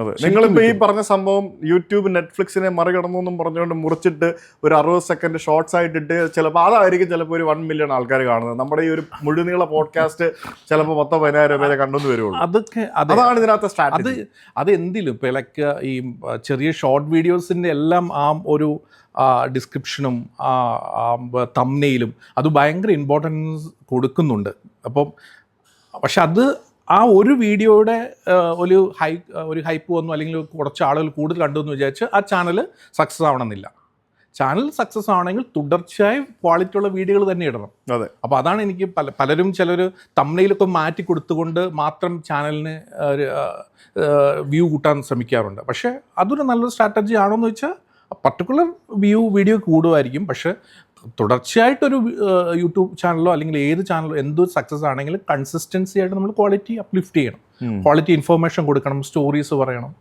അതെ. നിങ്ങളിപ്പോ ഈ പറഞ്ഞ സംഭവം യൂട്യൂബ് നെറ്റ്ഫ്ലിക്സിനെ മറികടന്നു എന്നും പറഞ്ഞുകൊണ്ട് മുറിച്ചിട്ട് ഒരു അറുപത് സെക്കൻഡ് ഷോർട്സ് ആയിട്ടിട്ട് ചിലപ്പോൾ അതായിരിക്കും ചിലപ്പോൾ ഒരു വൺ മില്യൺ ആൾക്കാർ കാണുന്നത്. നമ്മുടെ ഈ ഒരു മുഴുനീള പോഡ്കാസ്റ്റ് ചിലപ്പോൾ പത്തോ പതിനായിരം പേരെ കണ്ടെന്ന് വരുള്ളൂ അതൊക്കെ അതാണ് ഇതിനകത്ത് അത് സ്ട്രാറ്റജി അത് എന്തിലും ഇപ്പം ലൈക്ക് ഈ ചെറിയ ഷോർട്ട് വീഡിയോസിന്റെ എല്ലാം ആ ഒരു ഡിസ്ക്രിപ്ഷനും തമ്മനയിലും അത് ഭയങ്കര ഇമ്പോർട്ടൻസ് കൊടുക്കുന്നുണ്ട്. അപ്പം പക്ഷെ അത് ആ ഒരു വീഡിയോയുടെ ഒരു ഹൈ ഒരു ഹൈപ്പ് വന്നു അല്ലെങ്കിൽ കുറച്ച് ആളുകൾ കൂടുതൽ കണ്ടു എന്ന് വിചാരിച്ച് ആ ചാനൽ സക്സസ് ആവണമെന്നില്ല. ചാനൽ സക്സസ് ആവണമെങ്കിൽ തുടർച്ചയായി ക്വാളിറ്റി ഉള്ള വീഡിയോകൾ തന്നെ ഇടണം. അതെ. അപ്പോൾ അതാണ് എനിക്ക് പല പലരും ചിലർ തമ്മനയിലൊക്കെ മാറ്റി കൊടുത്തുകൊണ്ട് മാത്രം ചാനലിന് വ്യൂ കൂട്ടാൻ ശ്രമിക്കാറുണ്ട്. പക്ഷേ അതൊരു നല്ലൊരു സ്ട്രാറ്റജി ആണോ എന്ന് വെച്ചാൽ പർട്ടിക്കുലർ വ്യൂ വീഡിയോ കൂടുമായിരിക്കും. പക്ഷേ തുടർച്ചയായിട്ടൊരു യൂട്യൂബ് ചാനലോ അല്ലെങ്കിൽ ഏത് ചാനലോ എന്ത് സക്സസ് ആണെങ്കിലും കൺസിസ്റ്റൻസി ആയിട്ട് നമ്മൾ ക്വാളിറ്റി അപ്ലിഫ്റ്റ് ചെയ്യണം. ക്വാളിറ്റി ഇൻഫർമേഷൻ കൊടുക്കണം സ്റ്റോറീസ് പറയണം.